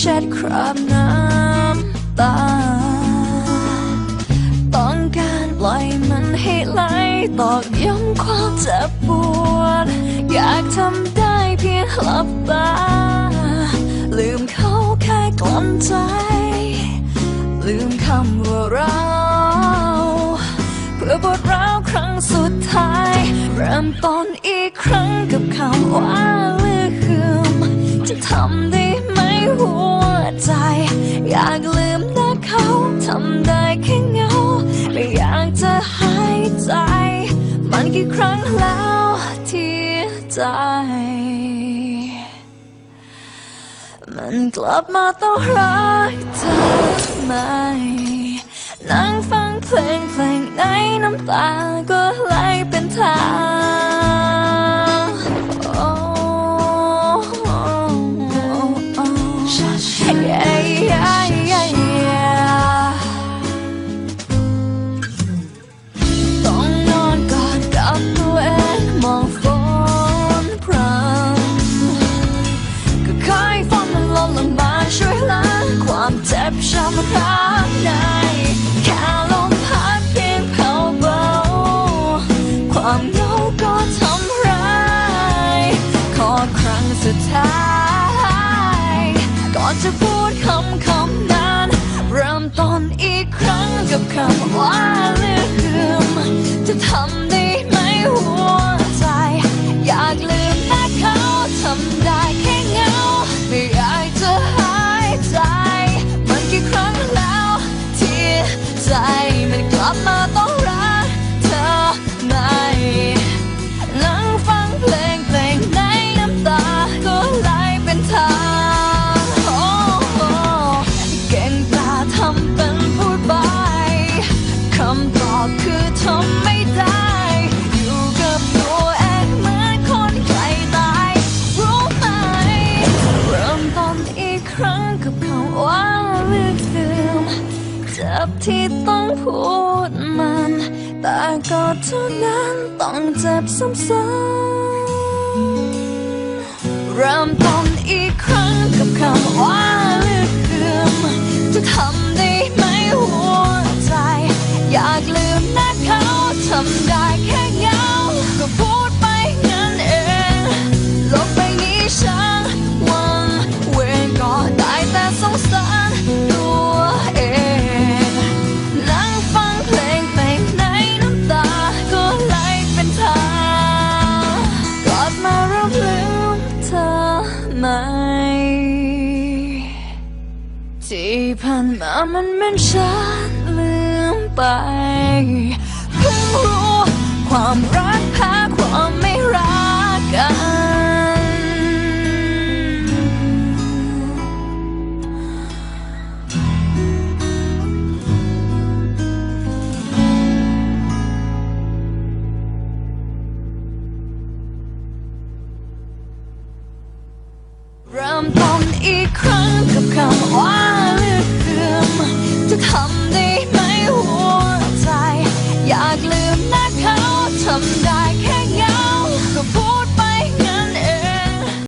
เช็ดคราบน้ำตา ต้องการปล่อยมันให้ไหลตอกย้ำความเจ็บปวด อยากทำได้เพียงหลับตา ลืมเขาแค่กล่อมใจ ลืมคำว่าเราเพื่อปวดร้าวครั้งสุดท้าย เริ่มต้นอีกครั้งกับคำว่าเลือกคืมจะทำได้ แล้วที่ใจ มันกลับมาต้องรักเธอไหมนั่งฟังเพลงเพลงในน้ำตาก็ไหล ช้ำข้างในแค่ลมพัดเพียงเผาเบา ความเหงาก็ทำร้ายขอครั้งสุดท้าย ก่อนจะพูดคำคำนั้น เริ่มต้นอีกครั้งกับคำว่าเลือกลืมจะทำได้ ใจมันกลับมาต้องรักเธอใหม่นั่งฟังเพลงเพลงในน้ำตาก็ไหลเป็นทางโอ้โอ้เก่งกล้าทำเป็นพูดไปคำตอบคือทำไม่ได้ เจ็บที่ต้องพูดมัน แต่ก็เท่านั้นต้องเจ็บซ้ำๆเริ่มต้นอีกครั้งกับคำ ผ่านมามันเหมือนฉันลืมไปเพิ่งรู้ความรักแพ้ความไม่รักกัน เริ่มต้นอีกครั้งกับคำว่า